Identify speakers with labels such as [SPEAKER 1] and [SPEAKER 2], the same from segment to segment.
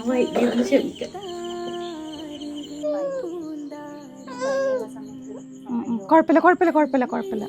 [SPEAKER 1] ഞാൻ വൈകിയൊന്ന് ക്ഷമിക്കാം.
[SPEAKER 2] ഉം, ഉം. കുഴപ്പമില്ല കുഴപ്പമില്ല കുഴപ്പമില്ല കുഴപ്പമില്ല.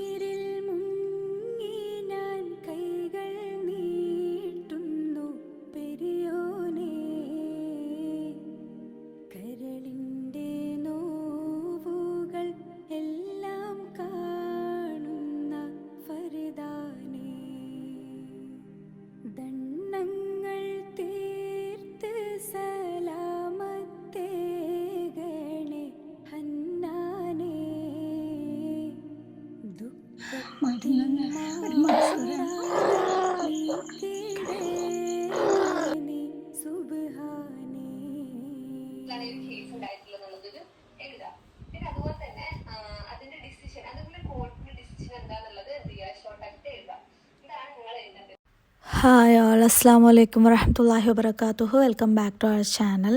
[SPEAKER 3] ഹായ് ഓൾ അസ്സാം വലൈക്കും വറഹമത്തല്ലാഹി വബർക്കാത്തുഹു welcome back to our channel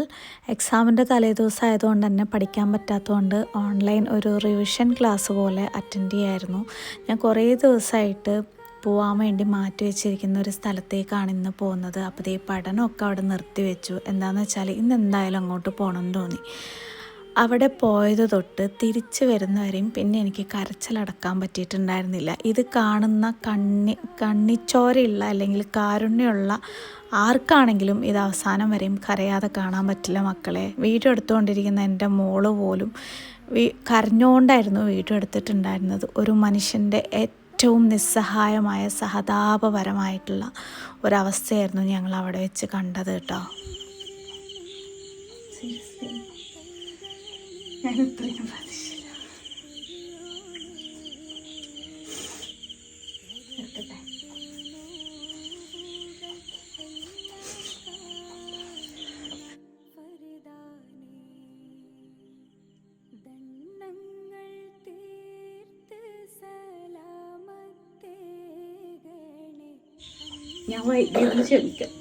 [SPEAKER 3] എക്സാമിന്റെ തലേദിവസം ആയതുകൊണ്ട് തന്നെ പഠിക്കാൻ പറ്റാത്തതുകൊണ്ട് ഓൺലൈൻ ഒരു റിവിഷൻ ക്ലാസ് പോലെ അറ്റൻഡ് ചെയ്യായിരുന്നു. ഞാൻ കുറേ ദിവസമായിട്ട് പോകാൻ വേണ്ടി മാറ്റി വെച്ചിരിക്കുന്ന ഒരു സ്ഥലത്തേക്കാണ് ഇന്ന് പോകുന്നത്. അപ്പോൾ ഈ പഠനമൊക്കെ അവിടെ നിർത്തി വെച്ചു എന്താണെന്ന് വെച്ചാൽ ഇന്ന് എന്തായാലും അങ്ങോട്ട് പോകണമെന്ന് തോന്നി. അവിടെ പോയത് തൊട്ട് തിരിച്ചു വരുന്നവരെയും പിന്നെ എനിക്ക് കരച്ചിലടക്കാൻ പറ്റിയിട്ടുണ്ടായിരുന്നില്ല. ഇത് കാണുന്ന കണ്ണി കണ്ണിച്ചോരയുള്ള അല്ലെങ്കിൽ കാരുണ്യമുള്ള ആർക്കാണെങ്കിലും ഇത് അവസാനം വരെയും കരയാതെ കാണാൻ പറ്റില്ല മക്കളെ. വീഡിയോ എടുത്തുകൊണ്ടിരിക്കുന്ന എന്റെ മോൾ പോലും കരഞ്ഞുകൊണ്ടായിരുന്നു വീഡിയോ എടുത്തിട്ടുണ്ടായിരുന്നത്. ഒരു മനുഷ്യന്റെ ഏറ്റവും നിസ്സഹായമായ സഹതാപപരമായിട്ടുള്ള ഒരവസ്ഥയായിരുന്നു ഞങ്ങൾ അവിടെ വെച്ച് കണ്ടത് കേട്ടോ.
[SPEAKER 1] ഞാൻ ഇത്രയും
[SPEAKER 4] സലാമത്തേകണേ
[SPEAKER 1] ഞാൻ വൈകിയൊന്ന് ക്ഷമിക്കാം.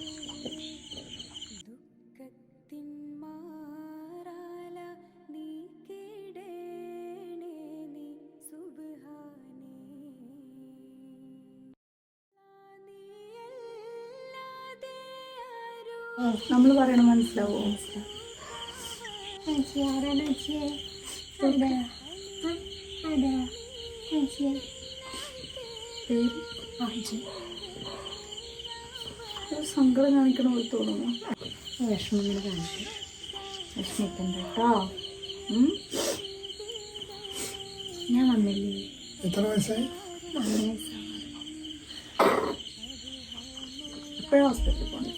[SPEAKER 2] സങ്കടം കാണിക്കണ പോലെ തോന്നുന്നു.
[SPEAKER 1] വിഷമങ്ങൾ കാണിക്കും വിഷമിക്കണ്ട കേട്ടോ? ഞാൻ വന്നില്ലേ?
[SPEAKER 5] എത്ര വയസ്സായി?
[SPEAKER 1] ഇപ്പോഴും ഹോസ്പിറ്റലിൽ പോകണം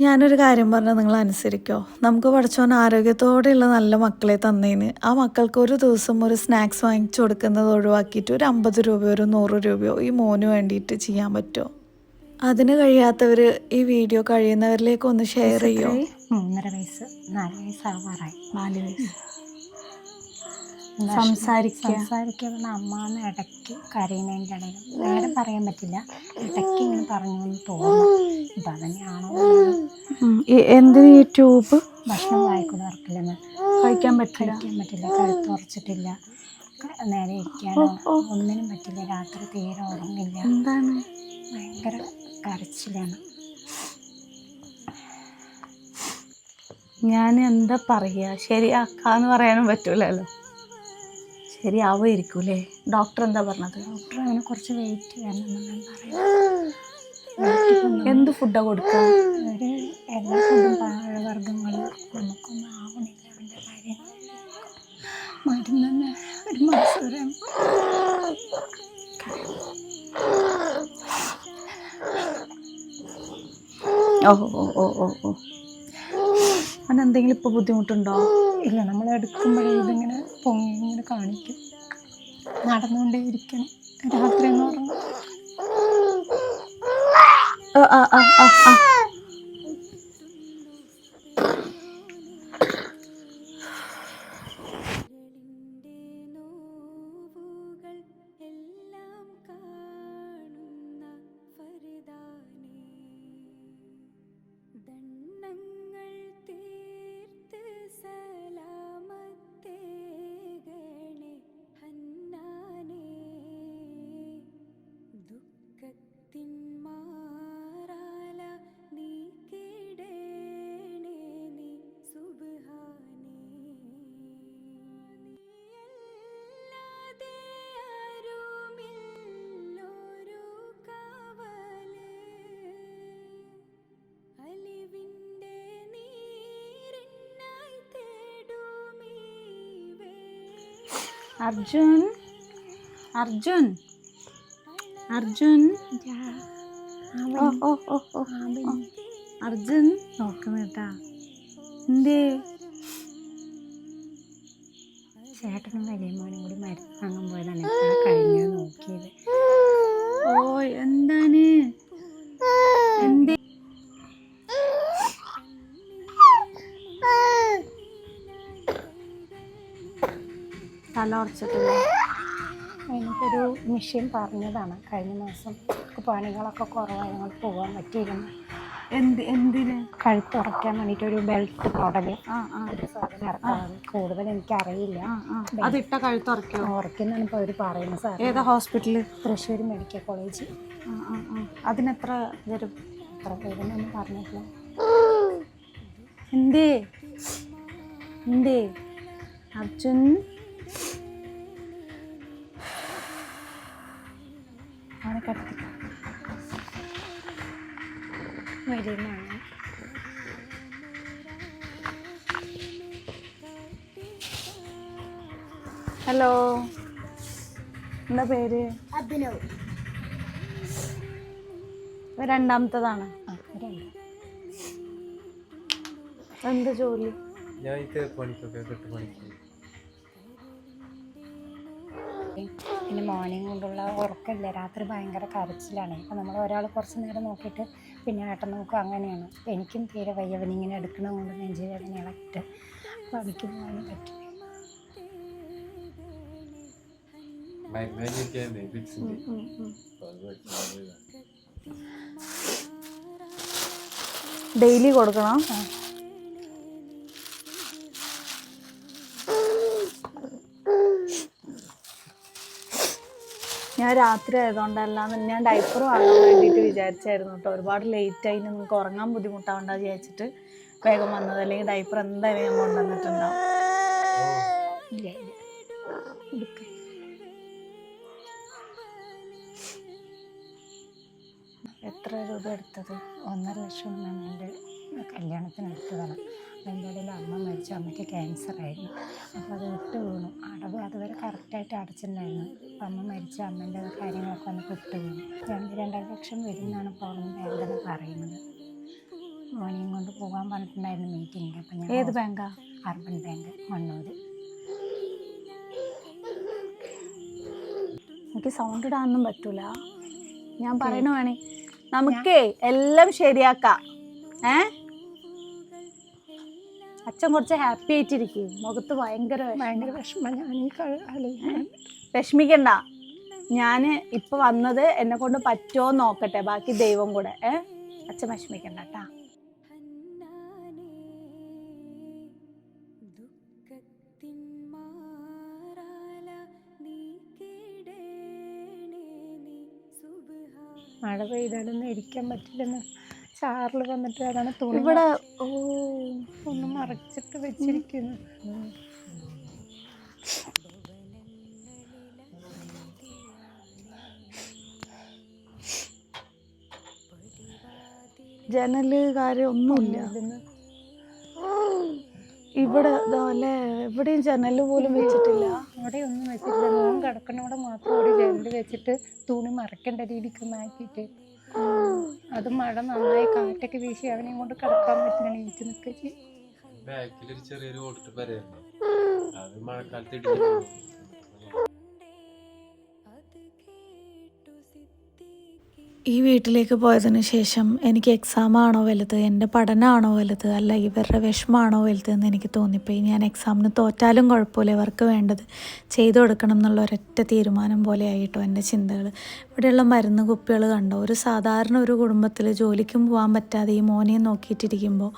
[SPEAKER 3] ഞാനൊരു കാര്യം പറഞ്ഞാൽ നിങ്ങൾ അനുസരിക്കോ? നമുക്ക് പഠിച്ചോൻ ആരോഗ്യത്തോടെയുള്ള നല്ല മക്കളെ തന്നേന്. ആ മക്കൾക്ക് ഒരു ദിവസം ഒരു സ്നാക്സ് വാങ്ങിച്ചു കൊടുക്കുന്നത് ഒഴിവാക്കിയിട്ട് ഒരു അമ്പത് രൂപയോ ഒരു നൂറ് രൂപയോ ഈ മോന് വേണ്ടിയിട്ട് ചെയ്യാൻ പറ്റുമോ? അതിന് കഴിയാത്തവർ ഈ വീഡിയോ കഴിയുന്നവരിലേക്ക് ഒന്ന് ഷെയർ ചെയ്യോ?
[SPEAKER 2] മൂന്നര വയസ്സ് നാല് വയസ്സാവാറായി
[SPEAKER 1] നാല് വയസ്സ്. സംസാരിക്കുക.
[SPEAKER 2] സംസാരിക്കുന്ന അമ്മാന്ന് ഇടയ്ക്ക് കരയുന്നതിന്റെ ഇടയിൽ നേരെ പറയാൻ പറ്റില്ല. ഇടയ്ക്ക് ഇങ്ങനെ പറഞ്ഞു എന്ന് തോന്നും ഇപ്പം തന്നെയാണോ
[SPEAKER 3] എന്തിന് ഈ ട്യൂബ്
[SPEAKER 2] ഭക്ഷണം വായിക്കൂടെ ഇറക്കില്ലെന്ന്
[SPEAKER 1] കഴിക്കാൻ പറ്റില്ല.
[SPEAKER 2] കഴിക്കാൻ പറ്റില്ല. കഴുത്ത് ഉറച്ചിട്ടില്ല. ക- നേരെ ഇരിക്കാനോ ഒന്നിനും പറ്റില്ല. രാത്രി തീരെ ഉറങ്ങില്ല.
[SPEAKER 1] എന്താണ്?
[SPEAKER 2] ഭയങ്കര കരച്ചിലാണ്.
[SPEAKER 1] ഞാൻ എന്താ പറയുക ശരിയാക്കാന്ന് പറയാനും പറ്റൂലല്ലോ. ശരിയാവുമായിരിക്കൂലേ ഡോക്ടർ എന്താ പറഞ്ഞത്?
[SPEAKER 2] ഡോക്ടർ അങ്ങനെ കുറച്ച് വെയിറ്റ്
[SPEAKER 1] എന്ത് ഫുഡാണ് കൊടുക്കുക
[SPEAKER 2] എല്ലാ ഫുഡും പഴവർഗങ്ങൾ നമുക്കൊന്നും ആവണില്ല. അവന്റെ കാര്യം മരുന്ന് ഒരു മാസം വരെ
[SPEAKER 1] ഓ ഓ ഓ ഓ ഓ. അവനെന്തെങ്കിലും ഇപ്പോൾ ഇപ്പൊ ബുദ്ധിമുട്ടുണ്ടോ?
[SPEAKER 2] ഇല്ല നമ്മൾ എടുക്കുമ്പോഴേ ഇതിങ്ങനെ പൊങ്ങി ഇങ്ങനെ കാണിക്കും. നടന്നുകൊണ്ടേ ഇരിക്കണം രാത്രി എന്ന് പറഞ്ഞു.
[SPEAKER 1] അർജുൻ. അർജുൻ. അർജുൻ. ഓ ഓ ഓ ഓ. അർജുൻ. നോക്കുന്നേട്ടാ എന്തേ?
[SPEAKER 2] ചേട്ടനും വലിയ മോനും കൂടി മരുന്ന്
[SPEAKER 1] തല ഉറച്ചിട്ടില്ല.
[SPEAKER 2] എനിക്കൊരു മെഷീൻ പറഞ്ഞതാണ്. കഴിഞ്ഞ മാസം പണികളൊക്കെ കുറവായി ഞങ്ങൾ പോകാൻ പറ്റിയിരുന്നു.
[SPEAKER 1] എന്ത് എന്തിന്?
[SPEAKER 2] കഴുത്ത് ഉറക്കാൻ വേണ്ടിയിട്ട് ഒരു ബെൽറ്റ് മോഡൽ കൂടുതൽ എനിക്കറിയില്ല.
[SPEAKER 1] അതിട്ട കഴുത്തുറക്കോ
[SPEAKER 2] ഉറക്കുന്നാണ് ഇപ്പോൾ അവർ പറയുന്നത് സാർ
[SPEAKER 1] ഏതാ ഹോസ്പിറ്റൽ?
[SPEAKER 2] Thrissur medical college.
[SPEAKER 1] ആ ആ ആ. അതിനെത്ര വരും
[SPEAKER 2] എത്ര പേരൊന്നും പറഞ്ഞിട്ടില്ല.
[SPEAKER 1] എന്തേ? എന്തേ? അർജുൻ?
[SPEAKER 2] വരുന്നതാണ്
[SPEAKER 1] ഹലോ. എന്താ പേര്?
[SPEAKER 2] അഭിനവ്.
[SPEAKER 1] രണ്ടാമത്തതാണ്. എന്ത് ജോലി?
[SPEAKER 5] ഞാൻ പണിക്കൊക്കെ കെട്ട് പണിക്ക്
[SPEAKER 2] പിന്നെ മോർണിംഗ് കൊണ്ടുള്ള ഉറക്കമില്ല. രാത്രി ഭയങ്കര കരച്ചിലാണ്. അപ്പം നമ്മൾ ഒരാൾ കുറച്ച് നേരം നോക്കിയിട്ട് പിന്നെ ഏട്ടൻ നോക്കും അങ്ങനെയാണ്. അപ്പം എനിക്കും തീരെ വയ്യ ഇങ്ങനെ എടുക്കണം കൊണ്ട് നെഞ്ച് ഇളക്കിട്ട് എനിക്ക് പോകാനും പറ്റും.
[SPEAKER 1] ഡെയിലി കൊടുക്കണം? ഞാൻ രാത്രി ആയതുകൊണ്ടല്ലാന്ന് ഞാൻ ഡൈപ്പർ വാങ്ങാൻ വേണ്ടിയിട്ട് വിചാരിച്ചായിരുന്നു കേട്ടോ ഒരുപാട് ലേറ്റ് ആയി നിങ്ങൾക്ക് ഉറങ്ങാൻ ബുദ്ധിമുട്ടാവണ്ട വിചാരിച്ചിട്ട് വേഗം വന്നത്. അല്ലെങ്കിൽ ഡൈപ്പർ എന്തായാലും ഞാൻ കൊണ്ടുവന്നിട്ടുണ്ടാവും. എത്ര രൂപ എടുത്തത്?
[SPEAKER 2] ഒന്നര ലക്ഷം എന്റെ കല്യാണത്തിന് എടുത്തതാണ്. അതിന്റെ ഇടയിൽ അമ്മ മരിച്ചു അമ്മയ്ക്ക് ക്യാൻസർ ആയിരുന്നു. അപ്പോൾ അത് ഇട്ട് വീണു. അടവ് അതുവരെ കറക്റ്റായിട്ട് അടച്ചിട്ടുണ്ടായിരുന്നു. അപ്പം അമ്മ മരിച്ച അമ്മേന്റെ കാര്യങ്ങളൊക്കെ ഒന്ന് ഇട്ട് വീണു. രണ്ട് രണ്ടര ലക്ഷം വരും എന്നാണ് ബാങ്കെന്ന് പറയുന്നത്. മോനെയും കൊണ്ട് പോകാൻ പറഞ്ഞിട്ടുണ്ടായിരുന്നു മീറ്റിങ്ങിൽ അപ്പം ഞാൻ
[SPEAKER 1] ഏത് ബാങ്കാ
[SPEAKER 2] അർബൻ ബാങ്ക് മണ്ണൂർ.
[SPEAKER 1] എനിക്ക് സൗണ്ട് ഇടാനൊന്നും പറ്റൂല. ഞാൻ പറയണ വേണേ. നമുക്കേ എല്ലാം ശരിയാക്കാം. ഏ? അച്ഛൻ കുറച്ച് ഹാപ്പി ആയിട്ടിരിക്കും മുഖത്ത് ഭയങ്കര.
[SPEAKER 2] ഭയങ്കര വിഷമം. ഞാൻ ഈ
[SPEAKER 1] വിഷമിക്കണ്ട. ഞാൻ ഇപ്പൊ വന്നത് എന്നെ കൊണ്ട് പറ്റുമോ നോക്കട്ടെ. ബാക്കി ദൈവം കൂടെ. ഏ? അച്ഛൻ വിഷമിക്കണ്ട കേട്ടാ
[SPEAKER 2] മഴ പെയ്താലൊന്നും ഇരിക്കാൻ പറ്റില്ലെന്ന് ചാറിൽ വന്നിട്ട് അതാണ് തുണി
[SPEAKER 1] ഇവിടെ ഓ
[SPEAKER 2] ഒന്ന് മറച്ചിട്ട് വെച്ചിരിക്കുന്നു.
[SPEAKER 1] ജനൽ കാര്യം ഒന്നുമില്ല.
[SPEAKER 2] ഇതിന്ന്
[SPEAKER 1] ഇവിടെ ഇതല്ലേ എവിടെയും ജനൽ പോലും വെച്ചിട്ടില്ല.
[SPEAKER 2] അവിടെ ഒന്നും വെച്ചിട്ടില്ല. ഞാൻ കിടക്കണവിടെ മാത്രം ഒരു ജനൽ വെച്ചിട്ട് തുണി മറക്കേണ്ട രീതിക്ക് മാറ്റിയിട്ട് അത് മഴ നന്നായി കാറ്റൊക്കെ വീശി അവനെയും കൊണ്ട് കിടക്കാൻ പറ്റില്ല എനിക്ക് നിൽക്കുക
[SPEAKER 5] ബാക്കിലൊരു ചെറിയൊരു ഓടിട്ട് അത് മഴക്കാലത്ത് ഇടിഞ്ഞു
[SPEAKER 3] ഈ വീട്ടിലേക്ക് പോയതിന് ശേഷം എനിക്ക് എക്സാം ആണോ വലുത് എന്റെ പഠനമാണോ വലുത് അല്ല ഇവരുടെ വിഷമമാണോ വലുത് എന്ന് എനിക്ക് തോന്നിപ്പോയി. ഞാൻ എക്സാമിന് തോറ്റാലും കുഴപ്പമില്ല ഇവർക്ക് വേണ്ടത് ചെയ്തു കൊടുക്കണം എന്നുള്ള ഒരൊറ്റ തീരുമാനം പോലെ ആയിട്ടോ എന്റെ ചിന്തകൾ. ഇവിടെയുള്ള മരുന്ന് കുപ്പികൾ കണ്ടോ? ഒരു സാധാരണ ഒരു കുടുംബത്തിൽ ജോലിക്കും പോകാൻ പറ്റാതെ ഈ മോനെയും നോക്കിയിട്ടിരിക്കുമ്പോൾ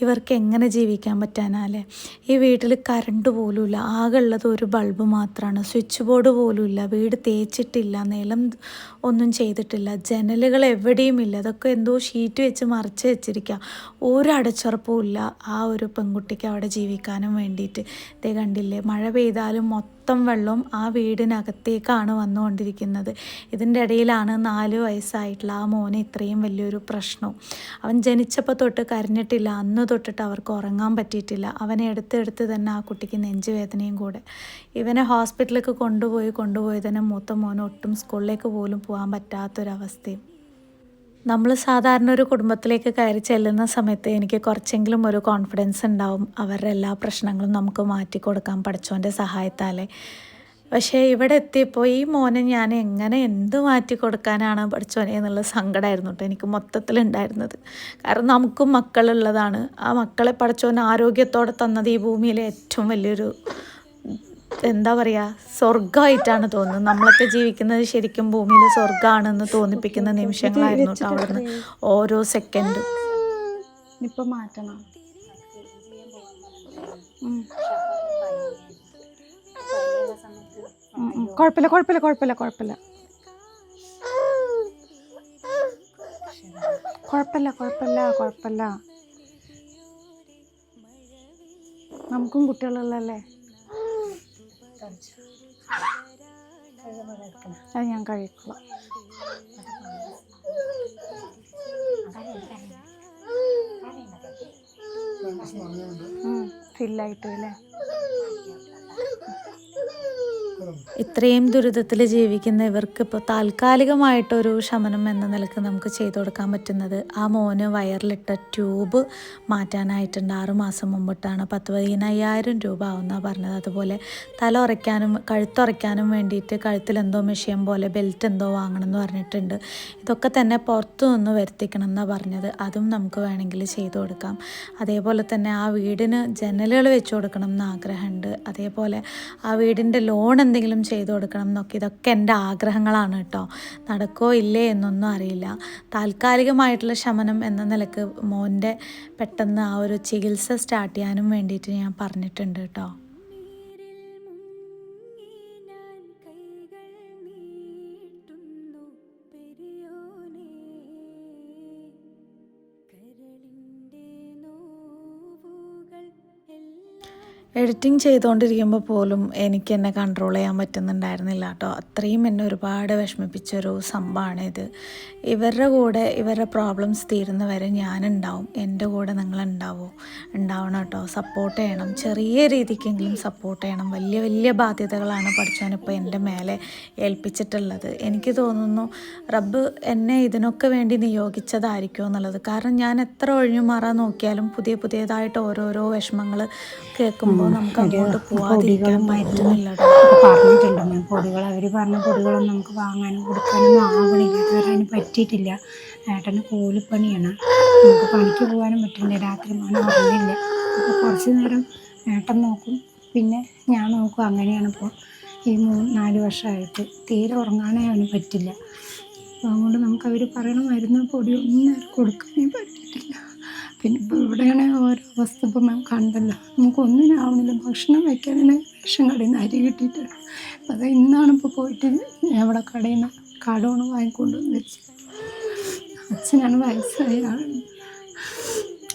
[SPEAKER 3] ഇവർക്ക് എങ്ങനെ ജീവിക്കാൻ പറ്റാനല്ലേ? ഈ വീട്ടിൽ കറണ്ട് പോലുമില്ല. ആകെ ഉള്ളത് ഒരു ബൾബ് മാത്രമാണ് സ്വിച്ച് ബോർഡ് പോലുമില്ല. വീട് തേച്ചിട്ടില്ല. നിലം ഒന്നും ചെയ്തിട്ടില്ല. ജനലുകൾ എവിടെയും ഇല്ല അതൊക്കെ എന്തോ ഷീറ്റ് വെച്ച് മറച്ച് വെച്ചിരിക്കുക ഒരു അടച്ചുറപ്പും ഇല്ല ആ ഒരു പെൺകുട്ടിക്ക് അവിടെ ജീവിക്കാനും വേണ്ടിയിട്ട്. ഇതേ കണ്ടില്ലേ? മഴ പെയ്താലും മൊത്തം മൊത്തം വെള്ളവും ആ വീടിനകത്തേക്കാണ് വന്നുകൊണ്ടിരിക്കുന്നത്. ഇതിന്റെ ഇടയിലാണ് നാല് വയസ്സായിട്ടുള്ള ആ മോന് ഇത്രയും വലിയൊരു പ്രശ്നവും അവൻ ജനിച്ചപ്പോൾ തൊട്ട് കരഞ്ഞിട്ടില്ല. അന്ന് തൊട്ടിട്ട് അവർക്ക് ഉറങ്ങാൻ പറ്റിയിട്ടില്ല. അവനെ എടുത്തെടുത്ത് തന്നെ ആ കുട്ടിക്ക് നെഞ്ചുവേദനയും കൂടെ. ഇവനെ ഹോസ്പിറ്റലിലേക്ക് കൊണ്ടുപോയി കൊണ്ടുപോയി തന്നെ മൂത്ത മോന് ഒട്ടും സ്കൂളിലേക്ക് പോലും പോകാൻ പറ്റാത്തൊരവസ്ഥയും. നമ്മൾ സാധാരണ ഒരു കുടുംബത്തിലേക്ക് കയറി ചെല്ലുന്ന സമയത്ത് എനിക്ക് കുറച്ചെങ്കിലും ഒരു കോൺഫിഡൻസ് ഉണ്ടാവും. അവരുടെ എല്ലാ പ്രശ്നങ്ങളും നമുക്ക് മാറ്റി കൊടുക്കാൻ പഠിച്ചോന്റെ സഹായത്താലേ. പക്ഷേ ഇവിടെ എത്തിയപ്പോൾ ഈ മോനെ ഞാൻ എങ്ങനെ എന്ത് മാറ്റി കൊടുക്കാനാണ് പഠിച്ചോനെ എന്നുള്ള സങ്കടമായിരുന്നു കേട്ടോ എനിക്ക് മൊത്തത്തിലുണ്ടായിരുന്നത് കാരണം നമുക്കും മക്കളുള്ളതാണ്. ആ മക്കളെ പഠിച്ചോൻ ആരോഗ്യത്തോടെ തന്നത് ഈ ഭൂമിയിലെ ഏറ്റവും വലിയൊരു എന്താ പറയുക സ്വർഗമായിട്ടാണ് തോന്നുന്നത്. നമ്മളൊക്കെ ജീവിക്കുന്നത് ശരിക്കും ഭൂമിയിൽ സ്വർഗമാണെന്ന് തോന്നിപ്പിക്കുന്ന നിമിഷങ്ങളായിരുന്നു കേട്ടോ അവിടുന്ന്. ഓരോ സെക്കൻഡും.
[SPEAKER 1] ഇപ്പൊ മാറ്റണം. കുഴപ്പമില്ല കുഴപ്പമില്ല കുഴപ്പമില്ല കുഴപ്പമില്ല കുഴപ്പമില്ല കുഴപ്പമില്ല കുഴപ്പമില്ല നമുക്കും കുട്ടികളുള്ളല്ലേ അത് ഞാൻ കഴിക്കുക ഫില്ലായിട്ട് അല്ലേ
[SPEAKER 3] ഇത്രയും ദുരിതത്തിൽ ജീവിക്കുന്ന ഇവർക്ക് ഇപ്പോൾ താൽക്കാലികമായിട്ടൊരു ശമനം എന്ന നിലയ്ക്ക് നമുക്ക് ചെയ്തു കൊടുക്കാൻ പറ്റുന്നത് ആ മോന് വയറിലിട്ട ട്യൂബ് മാറ്റാനായിട്ടുണ്ട്. ആറുമാസം മുമ്പിട്ടാണ്. പത്ത് പതിനയ്യായിരം രൂപ ആവുന്ന പറഞ്ഞത്. അതുപോലെ തല ഉറയ്ക്കാനും കഴുത്തുറയ്ക്കാനും വേണ്ടിയിട്ട് കഴുത്തിൽ എന്തോ മെഷീൻ പോലെ ബെൽറ്റ് എന്തോ വാങ്ങണം എന്ന് പറഞ്ഞിട്ടുണ്ട്. ഇതൊക്കെ തന്നെ പുറത്തു നിന്ന് വരുത്തിക്കണം എന്നാണ് പറഞ്ഞത്. അതും നമുക്ക് വേണമെങ്കിൽ ചെയ്തു കൊടുക്കാം. അതേപോലെ തന്നെ ആ വീടിന് ജനലുകൾ വെച്ച് കൊടുക്കണം എന്ന് ആഗ്രഹമുണ്ട്. അതേപോലെ ആ വീടിന്റെ ലോൺ എന്തെങ്കിലും ചെയ്തു കൊടുക്കണം എന്നൊക്കെ. ഇതൊക്കെ എന്റെ ആഗ്രഹങ്ങളാണ് കേട്ടോ. നടക്കോ ഇല്ലേ എന്നൊന്നും അറിയില്ല. താൽക്കാലികമായിട്ടുള്ള ശമനം എന്ന നിലയ്ക്ക് മോന്റെ പെട്ടെന്ന് ആ ഒരു ചികിത്സ സ്റ്റാർട്ട് ചെയ്യാനും വേണ്ടിയിട്ട് ഞാൻ പറഞ്ഞിട്ടുണ്ട് കേട്ടോ. എഡിറ്റിംഗ് ചെയ്തുകൊണ്ടിരിക്കുമ്പോൾ പോലും എനിക്ക് എന്നെ കൺട്രോൾ ചെയ്യാൻ പറ്റുന്നുണ്ടായിരുന്നില്ല കേട്ടോ. അത്രയും എന്നെ ഒരുപാട് വിഷമിപ്പിച്ചൊരു സംഭവമാണ് ഇത്. ഇവരുടെ കൂടെ ഇവരുടെ പ്രോബ്ലംസ് തീരുന്നവരെ ഞാനുണ്ടാവും. എന്റെ കൂടെ നിങ്ങൾ നിങ്ങളുണ്ടാവും. ഉണ്ടാവണം കേട്ടോ. സപ്പോർട്ട് ചെയ്യണം. ചെറിയ രീതിക്കെങ്കിലും സപ്പോർട്ട് ചെയ്യണം. വലിയ വലിയ ബാധ്യതകളാണ് പഠിച്ചവനിപ്പോൾ എന്റെ മേലെ ഏൽപ്പിച്ചിട്ടുള്ളത്. എനിക്ക് തോന്നുന്നു റബ്ബ് എന്നെ ഇതിനൊക്കെ വേണ്ടി നിയോഗിച്ചതായിരിക്കും എന്നുള്ളത്. കാരണം ഞാൻ എത്ര ഒഴിഞ്ഞു മാറാൻ നോക്കിയാലും പുതിയ പുതിയതായിട്ട് ഓരോരോ വിഷമങ്ങൾ കേൾക്കുമ്പോൾ നമുക്ക് അങ്ങോട്ട് പോവാതിരിക്കാൻ പറ്റുന്നില്ല
[SPEAKER 2] പറഞ്ഞിട്ടുണ്ട്. ഞാൻ പൊടികൾ അവർ പറഞ്ഞ പൊടികളൊന്നും നമുക്ക് വാങ്ങാനും കൊടുക്കാനൊന്നും ആവണില്ല. ഇതുവരെ അതിന് പറ്റിയിട്ടില്ല. ഏട്ടന് കൂലിപ്പണിയാണ്. നമുക്ക് പണിക്ക് പോകാനും പറ്റില്ല. രാത്രി മോനെ ഉറങ്ങില്ല അപ്പോൾ കുറച്ച് നേരം ഏട്ടൻ നോക്കും. പിന്നെ ഞാൻ നോക്കും അങ്ങനെയാണ് ഇപ്പോൾ ഈ മൂന്ന് നാല് വർഷമായിട്ട്. തീരെ ഉറങ്ങാനേ അവന് പറ്റില്ല. അപ്പോൾ അതുകൊണ്ട് നമുക്ക് അവർ പറയണ മരുന്ന് പൊടി ഒന്നും കൊടുക്കാനേ പറ്റിയിട്ടില്ല. പിന്നെ ഇപ്പോൾ ഇവിടെയാണ് ഓരോ അവസ്ഥ ഇപ്പം മാം കണ്ടല്ലോ. നമുക്കൊന്നിനും ആവുന്നില്ല ആവണില്ല. ഭക്ഷണം വയ്ക്കാനാണ് റേഷൻ കടയിൽ നിന്ന് അരി കിട്ടിയിട്ട് അത് ഇന്നാണ് ഇപ്പോൾ പോയിട്ട് അവിടെ കടയിൽ നിന്ന് കടമാണ് വാങ്ങിക്കൊണ്ട് വെച്ച് അച്ഛനാണ് വയസ്സായ ആൾ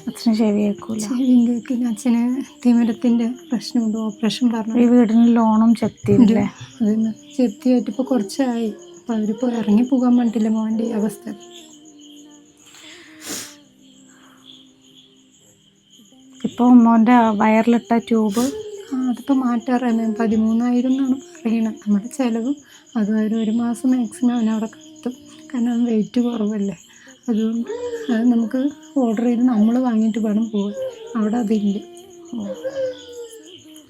[SPEAKER 1] അച്ഛന് ചെവി
[SPEAKER 2] ചെവിയും കേൾക്കില്ല. അച്ഛന് തിമിരത്തിന്റെ പ്രശ്നമുണ്ട് ഓപ്പറേഷൻ പറഞ്ഞു ഈ
[SPEAKER 1] വീടിന് ലോണും ചെത്തിയില്ലേ?
[SPEAKER 2] അതിന് ചെത്തിയായിട്ട് ഇപ്പോൾ കുറച്ചായി. അപ്പോൾ അവരിപ്പോൾ ഇറങ്ങി പോകാൻ വേണ്ടിയില്ല മോന്റെ അവസ്ഥ.
[SPEAKER 1] ഇപ്പോൾ മോന്റെ വയറിലിട്ട ട്യൂബ്
[SPEAKER 2] അതിപ്പോൾ മാറ്റാറാണ് പതിമൂന്നായിരം എന്നാണ് പറയുന്നത്. നമ്മുടെ ചിലവും അതും ഒരു മാസം മാക്സിമം അവനവിടെ കത്തും. കാരണം വെയിറ്റ് കുറവല്ലേ. അതുകൊണ്ട് അത് നമുക്ക് ഓർഡർ ചെയ്ത് നമ്മൾ വാങ്ങിയിട്ട് വേണം പോകാൻ അവിടെ അതില്ല.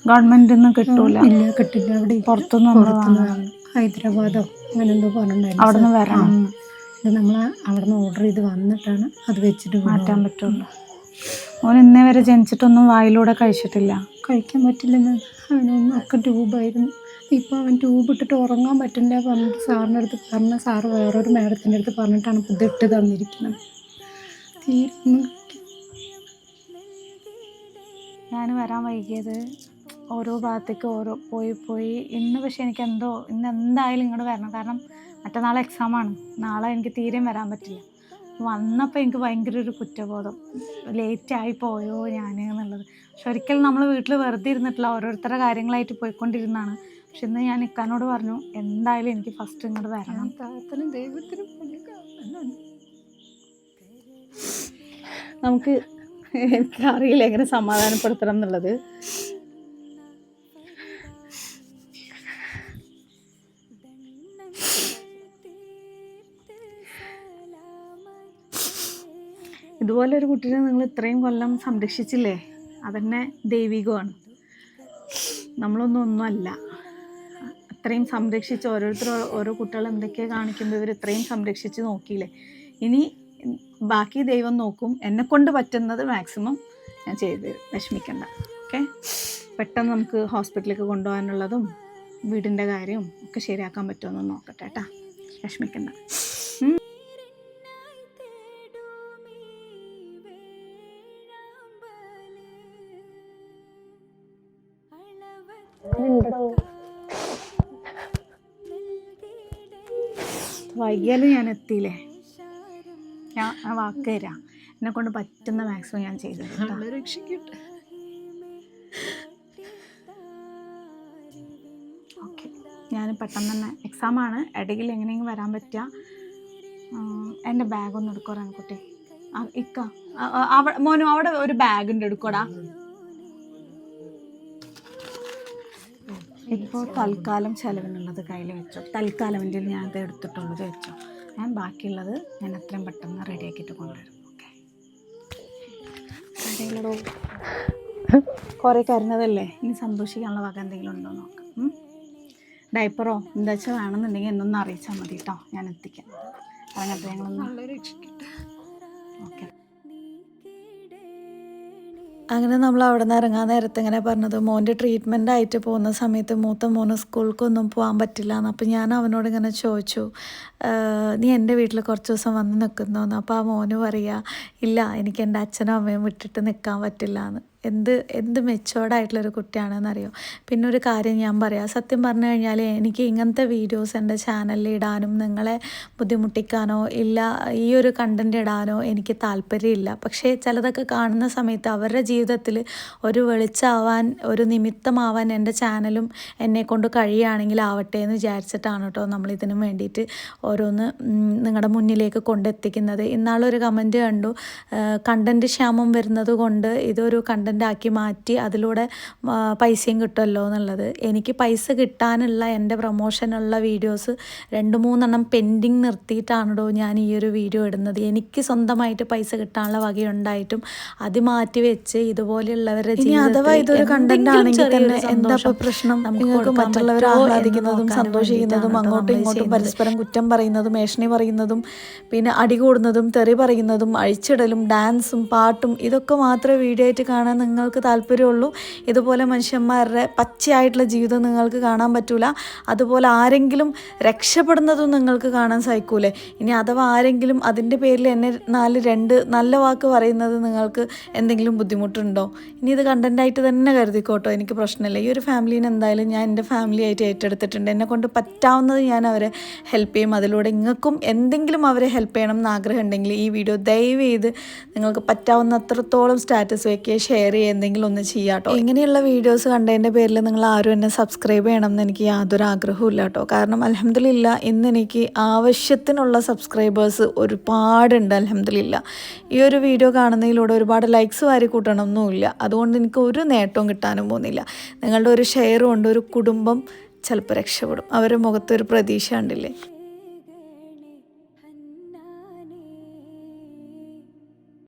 [SPEAKER 1] ഗവൺമെന്റിൽ നിന്ന് കിട്ടൂല.
[SPEAKER 2] ഇല്ല കിട്ടില്ല. അവിടെ.
[SPEAKER 1] പുറത്തുനിന്ന്
[SPEAKER 2] ഹൈദരാബാദോ അങ്ങനെ എന്തോ പറഞ്ഞിട്ടുണ്ടായിരുന്നു.
[SPEAKER 1] അവിടെ
[SPEAKER 2] നിന്ന്
[SPEAKER 1] വരണം.
[SPEAKER 2] ഇത് നമ്മൾ അവിടെ നിന്ന് ഓർഡർ ചെയ്ത് വന്നിട്ടാണ് അത് വെച്ചിട്ട്
[SPEAKER 1] മാറ്റാൻ പറ്റുള്ളൂ. മോൻ ഇന്നേ വരെ ജനിച്ചിട്ടൊന്നും വായിലൂടെ കഴിച്ചിട്ടില്ല.
[SPEAKER 2] കഴിക്കാൻ പറ്റില്ലെന്ന്. അവനൊന്നും ഒക്കെ ട്യൂബായിരുന്നു. ഇപ്പോൾ അവൻ ട്യൂബ് ഇട്ടിട്ട് ഉറങ്ങാൻ പറ്റില്ല പറഞ്ഞിട്ട് സാറിന്റെ അടുത്ത് പറഞ്ഞ സാറ് വേറൊരു മാഡത്തിന്റെ അടുത്ത് പറഞ്ഞിട്ടാണ് ഇപ്പോൾ ഇതിട്ട് തന്നിരിക്കുന്നത്. തീരുന്നു
[SPEAKER 1] ഞാൻ വരാൻ വൈകിയത് ഓരോ ഭാഗത്തേക്ക് ഓരോ പോയി പോയി. ഇന്ന് പക്ഷെ എനിക്ക് എന്തോ ഇന്ന് എന്തായാലും ഇങ്ങോട്ട് വരണം. കാരണം മറ്റന്നാൾ എക്സാമാണ് നാളെ എനിക്ക് തീരെയും വരാൻ പറ്റില്ല. വന്നപ്പോൾ എനിക്ക് ഭയങ്കര ഒരു കുറ്റബോധം. ലേറ്റായി പോയോ ഞാൻ എന്നുള്ളത്. പക്ഷെ ഒരിക്കലും നമ്മൾ വീട്ടിൽ വെറുതെ ഇരുന്നിട്ടില്ല ഓരോരുത്തരുടെ കാര്യങ്ങളായിട്ട് പോയിക്കൊണ്ടിരുന്നാണ് പക്ഷെ ഇന്ന് ഞാൻ ഇക്കാനോട് പറഞ്ഞു എന്തായാലും എനിക്ക് ഫസ്റ്റ് ഇങ്ങോട്ട് വരണം.
[SPEAKER 2] ദൈവത്തിനും എന്നാണ്
[SPEAKER 1] നമുക്ക് എനിക്ക് അറിയില്ല എങ്ങനെ സമാധാനപ്പെടുത്തണം എന്നുള്ളത്. ഇതുപോലെ ഒരു കുട്ടീനെ നിങ്ങൾ ഇത്രയും കൊല്ലം സംരക്ഷിച്ചില്ലേ? അതന്നെ ദൈവികമാണ്. നമ്മളൊന്നും ഒന്നുമല്ല. അത്രയും സംരക്ഷിച്ച് ഓരോരുത്തർ ഓരോ കുട്ടികൾ എന്തൊക്കെയാണ് കാണിക്കുമ്പോൾ ഇവർ ഇത്രയും സംരക്ഷിച്ച് നോക്കിയില്ലേ? ഇനി ബാക്കി ദൈവം നോക്കും. എന്നെ കൊണ്ട് പറ്റുന്നത് മാക്സിമം ഞാൻ ചെയ്ത്. വിഷമിക്കണ്ട. ഓക്കെ? പെട്ടെന്ന് നമുക്ക് ഹോസ്പിറ്റലിലേക്ക് കൊണ്ടുപോകാനുള്ളതും വീടിന്റെ കാര്യവും ഒക്കെ ശരിയാക്കാൻ പറ്റുമെന്ന് നോക്കട്ടെ കേട്ടാ. വിഷമിക്കണ്ട. വൈകിയാലും ഞാൻ എത്തിയില്ലേ ഞാൻ ആ വാക്ക് തരാം. എന്നെ കൊണ്ട് പറ്റുന്ന മാക്സിമം ഞാൻ ചെയ്തു
[SPEAKER 2] രക്ഷിക്കട്ടെ.
[SPEAKER 1] ഓക്കെ. ഞാൻ പെട്ടെന്ന് തന്നെ എക്സാമാണ്. ഇടയിൽ എങ്ങനെയെങ്കിലും വരാൻ പറ്റുക എന്റെ ബാഗ് ഒന്ന് എടുക്കോറാണ് കുട്ടി ആ, ഇക്ക മോനു അവിടെ ഒരു ബാഗ് ഉണ്ട് എടുക്കോടാ ഇപ്പോൾ തൽക്കാലം ചിലവിനുള്ളത് കയ്യിൽ വെച്ചോ. തൽക്കാലം എന്റെ ഞാൻ അത് എടുത്തിട്ടുള്ളത് വെച്ചോ. ഞാൻ ബാക്കിയുള്ളത് ഞാൻ എത്രയും പെട്ടെന്ന് റെഡിയാക്കിയിട്ട് കൊണ്ടുവരും. ഓക്കെ കുറേ കരുന്നതല്ലേ ഇനി സന്തോഷിക്കാനുള്ള വക എന്തെങ്കിലും ഉണ്ടോ നോക്കാം. ഡൈപ്പറോ എന്താ വെച്ചാൽ വേണമെന്നുണ്ടെങ്കിൽ എന്നൊന്ന് അറിയിച്ചാൽ മതി കേട്ടോ. ഞാൻ എത്തിക്കാം. അതിനകത്ത് ഞങ്ങളൊന്ന് ഓക്കെ
[SPEAKER 3] അങ്ങനെ നമ്മൾ അവിടെ നിന്ന് ഇറങ്ങാൻ നേരത്തെ ഇങ്ങനെ പറഞ്ഞത് മോന്റെ ട്രീറ്റ്മെന്റ് ആയിട്ട് പോകുന്ന സമയത്ത് മൂത്ത മോന് സ്കൂൾക്കൊന്നും പോകാൻ പറ്റില്ല എന്ന്. അപ്പോൾ ഞാൻ അവനോട് ഇങ്ങനെ ചോദിച്ചു നീ എന്റെ വീട്ടിൽ കുറച്ച് ദിവസം വന്ന് നിൽക്കുന്നോന്ന് അപ്പോൾ ആ മോന് പറയുക ഇല്ല എനിക്ക് എന്റെ അച്ഛനും അമ്മയും വിട്ടിട്ട് നിൽക്കാൻ പറ്റില്ല എന്ന്. എന്ത് എന്ത് മെച്ചോർഡായിട്ടുള്ളൊരു കുട്ടിയാണെന്നറിയോ? പിന്നെ ഒരു കാര്യം ഞാൻ പറയാം. സത്യം പറഞ്ഞു കഴിഞ്ഞാൽ എനിക്ക് ഇങ്ങനത്തെ വീഡിയോസ് എന്റെ ചാനലിൽ ഇടാനും നിങ്ങളെ ബുദ്ധിമുട്ടിക്കാനോ ഇല്ല ഈ ഒരു കണ്ടന്റ് ഇടാനോ എനിക്ക് താല്പര്യമില്ല. പക്ഷേ ചിലതൊക്കെ കാണുന്ന സമയത്ത് അവരുടെ ജീവിതത്തിൽ ഒരു വെളിച്ചാവാൻ ഒരു നിമിത്തമാവാൻ എന്റെ ചാനലും എന്നെ കൊണ്ട് കഴിയുകയാണെങ്കിൽ ആവട്ടെ എന്ന് വിചാരിച്ചിട്ടാണ് കേട്ടോ നമ്മൾ ഇതിനു വേണ്ടിയിട്ട് ഓരോന്ന് നിങ്ങളുടെ മുന്നിലേക്ക് കൊണ്ടെത്തിക്കുന്നത്. ഇന്നാളൊരു കമന്റ് കണ്ടു. കണ്ടന്റ് ക്ഷാമം വരുന്നത് കൊണ്ട് ഇതൊരു കണ്ടന്റ് ആക്കി മാറ്റി അതിലൂടെ പൈസയും കിട്ടുമല്ലോ എന്നുള്ളത്. എനിക്ക് പൈസ കിട്ടാനുള്ള എന്റെ പ്രൊമോഷനുള്ള വീഡിയോസ് രണ്ട് മൂന്നെണ്ണം പെൻഡിങ് നിർത്തിയിട്ടാണല്ലോ ഞാൻ ഈ ഒരു വീഡിയോ ഇടുന്നത്. എനിക്ക് സ്വന്തമായിട്ട് പൈസ കിട്ടാനുള്ള വകയുണ്ടായിട്ടും അത് മാറ്റി വെച്ച് ഇതുപോലെയുള്ളവരുടെ
[SPEAKER 1] ഇനി അഥവാ ഇതൊരു കണ്ടന്റ് ആണെങ്കിൽ തന്നെ എന്താ
[SPEAKER 3] പ്രശ്നം? നിങ്ങൾക്ക് മറ്റുള്ളവരെ ആഹ്ലാദിക്കുന്നതും സന്തോഷിക്കുന്നതും അങ്ങോട്ടും ഇങ്ങോട്ടും പരസ്പരം കുറ്റം പറയുന്നതും ഏഷണി പറയുന്നതും പിന്നെ അടി കൂടുന്നതും തെറി പറയുന്നതും അഴിച്ചിടലും ഡാൻസും പാട്ടും ഇതൊക്കെ മാത്രമേ വീഡിയോ ആയിട്ട് കാണാൻ നിങ്ങൾക്ക് താല്പര്യമുള്ളൂ. ഇതുപോലെ മനുഷ്യന്മാരുടെ പച്ചയായിട്ടുള്ള ജീവിതം നിങ്ങൾക്ക് കാണാൻ പറ്റൂല. അതുപോലെ ആരെങ്കിലും രക്ഷപ്പെടുന്നതും നിങ്ങൾക്ക് കാണാൻ സഹിക്കൂലേ ഇനി അഥവാ ആരെങ്കിലും അതിന്റെ പേരിൽ എന്നെ നാല് രണ്ട് നല്ല വാക്ക് പറയുന്നത് നിങ്ങൾക്ക് എന്തെങ്കിലും ബുദ്ധിമുട്ടുണ്ടോ? ഇനി ഇത് കണ്ടന്റായിട്ട് തന്നെ കരുതിക്കോട്ടോ. എനിക്ക് പ്രശ്നമില്ല. ഈ ഒരു ഫാമിലീനെ എന്തായാലും ഞാൻ എന്റെ ഫാമിലി ആയിട്ട് ഏറ്റെടുത്തിട്ടുണ്ട്. എന്നെ കൊണ്ട് പറ്റാവുന്നത് ഞാൻ അവരെ ഹെൽപ്പ് ചെയ്യും. അതിലൂടെ നിങ്ങൾക്കും എന്തെങ്കിലും അവരെ ഹെൽപ്പ് ചെയ്യണം എന്ന് ആഗ്രഹം ഉണ്ടെങ്കിൽ ഈ വീഡിയോ ദയവ് ചെയ്ത് നിങ്ങൾക്ക് പറ്റാവുന്ന അത്രത്തോളം സ്റ്റാറ്റസ് വയ്ക്കുക ഷെയർ ചെയ്യുക എന്തെങ്കിലും ഒന്ന് ചെയ്യാട്ടോ. ഇങ്ങനെയുള്ള വീഡിയോസ് കണ്ടതിന്റെ പേരിൽ നിങ്ങൾ ആരും എന്നെ സബ്സ്ക്രൈബ് ചെയ്യണം എന്ന് എനിക്ക് യാതൊരു ആഗ്രഹവും ഇല്ല കേട്ടോ. കാരണം അലഹമില്ല ഇന്ന് എനിക്ക് ആവശ്യത്തിനുള്ള സബ്സ്ക്രൈബേഴ്സ് ഒരുപാടുണ്ട് അലഹമില്ല ഈ ഒരു വീഡിയോ കാണുന്നതിലൂടെ ഒരുപാട് ലൈക്സ് വാരി കൂട്ടണമൊന്നുമില്ല. അതുകൊണ്ട് എനിക്ക് ഒരു നേട്ടവും കിട്ടാനും പോകുന്നില്ല. നിങ്ങളുടെ ഒരു ഷെയർ കൊണ്ട് ഒരു കുടുംബം ചിലപ്പോൾ രക്ഷപ്പെടും. അവരുടെ മുഖത്തൊരു പ്രതീക്ഷ ഉണ്ടില്ലേ